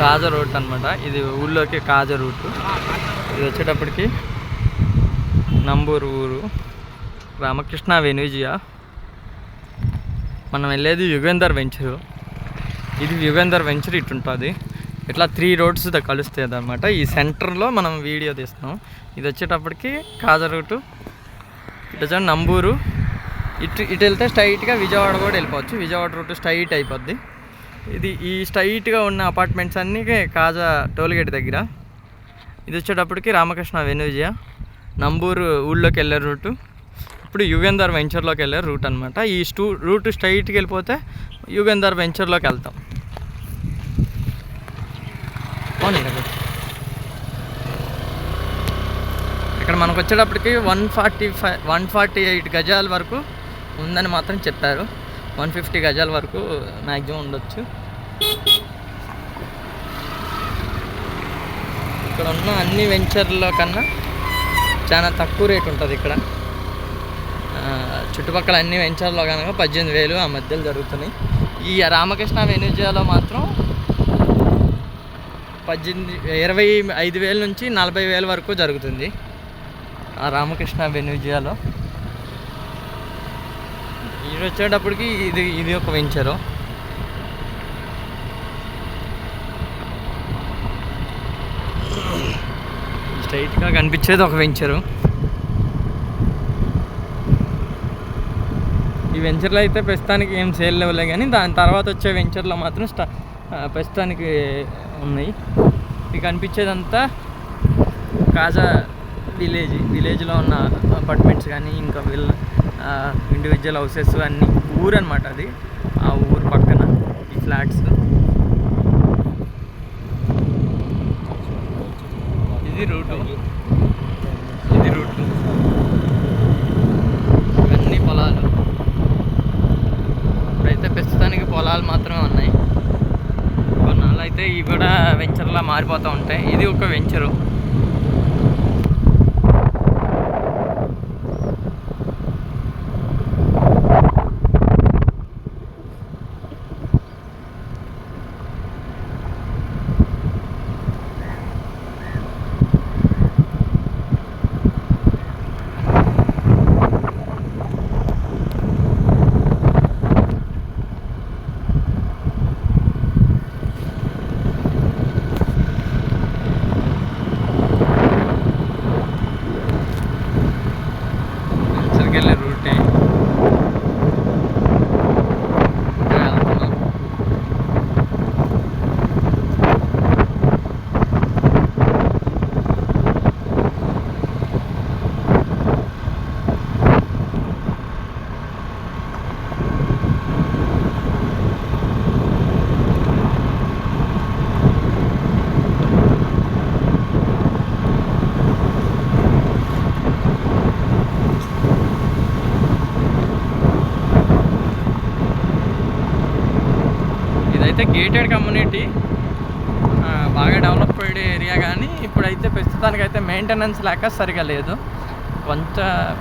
కాజ route అనమాట ఇది ఊళ్ళోకి కాజ రూట్. ఇది వచ్చేటప్పటికి నంబూరు ఊరు. రామకృష్ణ వెనుజియా మనం వెళ్ళేది యుగేందర్ వెంచరు. ఇది యుగేందర్ వెంచర్ ఇటు ఉంటుంది ఇట్లా త్రీ రోడ్స్ కలుస్తాయి అనమాట ఈ సెంటర్లో మనం వీడియో తీస్తున్నాం. ఇది వచ్చేటప్పటికి కాజ రూటు. ఇటు నంబూరు. ఇటు ఇటు వెళ్తే స్ట్రైట్గా విజయవాడ కూడా వెళ్ళిపోవచ్చు. విజయవాడ రూట్ స్ట్రైట్ అయిపోద్ది. ఇది ఈ స్ట్రైట్గా ఉన్న అపార్ట్మెంట్స్ అన్నీ కాజా టోల్గేట్ దగ్గర. ఇది వచ్చేటప్పటికి రామకృష్ణ వెనుజయ నంబూరు ఊళ్ళోకి వెళ్ళే రూటు. ఇప్పుడు యుగేందర్ వెంచర్లోకి వెళ్ళే రూట్ అనమాట ఈ స్టూ రూట్ స్ట్రైట్కి వెళ్ళిపోతే యుగేందర్ వెంచర్లోకి వెళ్తాం. ఇక్కడ. ఇక్కడ మనకు వచ్చేటప్పటికి one forty five one forty eight గజాల వరకు ఉందని మాత్రం చెప్పారు. వన్ ఫిఫ్టీ గజాల వరకు మ్యాక్సిమం ఉండొచ్చు. ఇక్కడ ఉన్న అన్ని వెంచర్ల కన్నా చాలా తక్కువ రేట్ ఉంటుంది ఇక్కడ. చుట్టుపక్కల అన్ని వెంచర్లో కనుక పద్దెనిమిది వేలు ఆ మధ్యలో జరుగుతున్నాయి. ఈ రామకృష్ణ వెనుజియాలో మాత్రం పద్దెనిమిది ఇరవై ఐదు వేల నుంచి నలభై వేల వరకు జరుగుతుంది. ఆ రామకృష్ణ వెనుజియాలో ఇది వచ్చేటప్పటికి ఇది ఇది ఒక వెంచరు స్ట్రైట్గా కనిపించేది ఒక వెంచరు ఈ వెంచర్లో అయితే ప్రస్తుతానికి ఏం సేల్ లేవులే కానీ దాని తర్వాత వచ్చే వెంచర్లో మాత్రం స్టా ప్రస్తుతానికి ఉన్నాయి. ఇది కనిపించేదంతా కాజా విలేజ్ విలేజ్లో ఉన్న అపార్ట్మెంట్స్ కానీ ఇంకా వీళ్ళు ఇండివిజువల్ హౌసెస్ అన్నీ ఊరు అనమాట అది. ఆ ఊరు పక్కన ఈ ఫ్లాట్స్ ఇది రూటు. ఇది రూటు. ఇవన్నీ పొలాలు. ఇప్పుడైతే ప్రస్తుతానికి పొలాలు మాత్రమే ఉన్నాయి. కొన్నాళ్ళు అయితే ఇవి కూడా వెంచర్లా మారిపోతూ ఉంటాయి. ఇది ఒక వెంచరు వెంచర్కి వెళ్ళే రూటే ఇంకా వెళ్తున్నాం ఇదైతే గేటెడ్ కమ్యూనిటీ బాగా డెవలప్డ్ ఏరియా కానీ ఇప్పుడైతే ప్రస్తుతానికి అయితే మెయింటెనెన్స్ లేక సరిగా లేదు. కొంత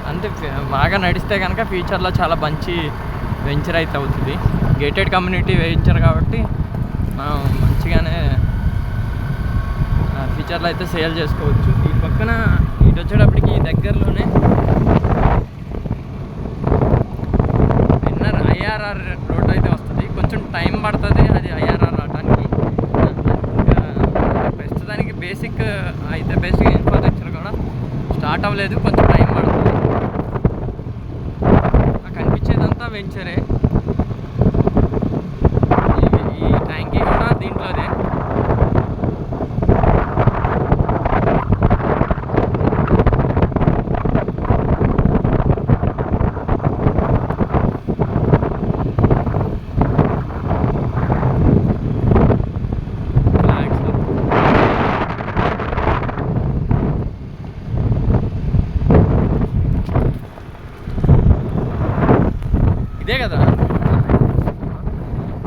అంటే బాగా నడిస్తే కనుక ఫ్యూచర్లో చాలా మంచి వెంచర్ అయితే అవుతుంది. గేటెడ్ కమ్యూనిటీ వెంచర్ కాబట్టి మనం మంచిగానే ఫ్యూచర్లో అయితే సేల్ చేసుకోవచ్చు. ఈ పక్కన ఇటు వచ్చేటప్పటికి ఈ దగ్గరలోనే విన్నర్ ఐఆర్ఆర్ రోడ్ అయితే వస్తుంది. కొంచెం టైం పడుతుంది అది ఐఆర్ఆర్ రావడానికి ఇంకా ప్రస్తుతానికి బేసిక్ అయితే బేసిక్ ఇన్ఫ్రాస్ట్రక్చర్ కూడా స్టార్ట్ అవ్వలేదు కొంచెం టైం పడుతుంది. నాకు కనిపించేదంతా వెంచరే ఇవి- ఈ ట్యాంకీ కూడా దీంట్లోదే ఫ్లాగ్స్ ఇదే కదా.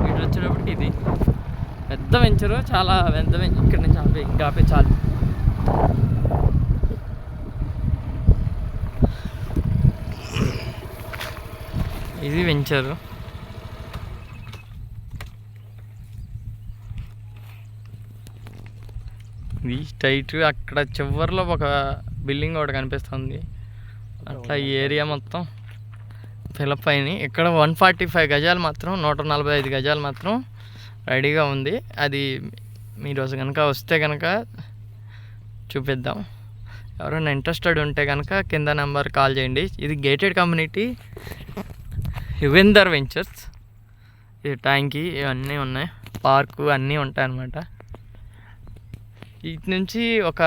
ఇటు వచ్చేటప్పటికి ఇది. పెద్ద వెంచరు చాలా పెద్ద వెంచర్ ఇక్కడ నుంచి ఆపే ఇంకా ఆపే చాలు. ఇది వెంచరు. ఇది స్ట్రైట్ అక్కడ చివర్లో ఒక బిల్డింగ్ ఒకటి కనిపిస్తుంది. అట్లా ఈ ఏరియా మొత్తం. తెలపైని. అయినాయి ఇక్కడ వన్ ఫార్టీ ఫైవ్ గజాలు మాత్రం నూట నలభై ఐదు గజాలు మాత్రం రెడీగా ఉంది. అది మీరోజు రోజు కనుక వస్తే కనుక చూపిద్దాం. ఎవరైనా ఇంట్రెస్టెడ్ ఉంటే కనుక కింద నెంబర్ కాల్ చేయండి. ఇది గేటెడ్ కమ్యూనిటీ యువేందర్ వెంచర్స్ ఇది ట్యాంకీ ఇవన్నీ ఉన్నాయి. పార్కు అన్నీ ఉంటాయన్నమాట ఇటు నుంచి ఒక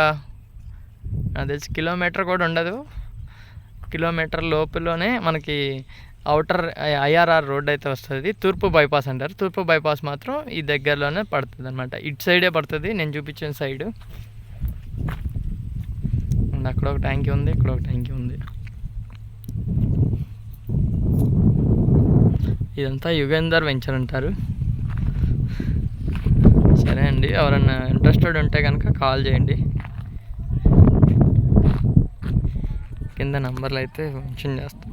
నాకు తెలిసి కిలోమీటర్ కూడా ఉండదు. కిలోమీటర్ లోపలనే మనకి అవుటర్ ఐఆర్ఆర్ రోడ్ అయితే వస్తుంది. తూర్పు బైపాస్ అంటారు. తూర్పు బైపాస్ మాత్రం ఈ దగ్గరలోనే పడుతుంది అనమాట ఇటు సైడే పడుతుంది. నేను చూపించిన సైడు. అండ్ అక్కడ ఒక ట్యాంకీ ఉంది. ఇక్కడ ఒక ట్యాంకీ ఉంది. ఇదంతా యుగేందర్ వెంచర్ అంటారు. సరే అండి. ఎవరన్నా ఇంట్రెస్టెడ్ ఉంటే కనుక కాల్ చేయండి. కింద నంబర్లు అయితే మెన్షన్ చేస్తాం.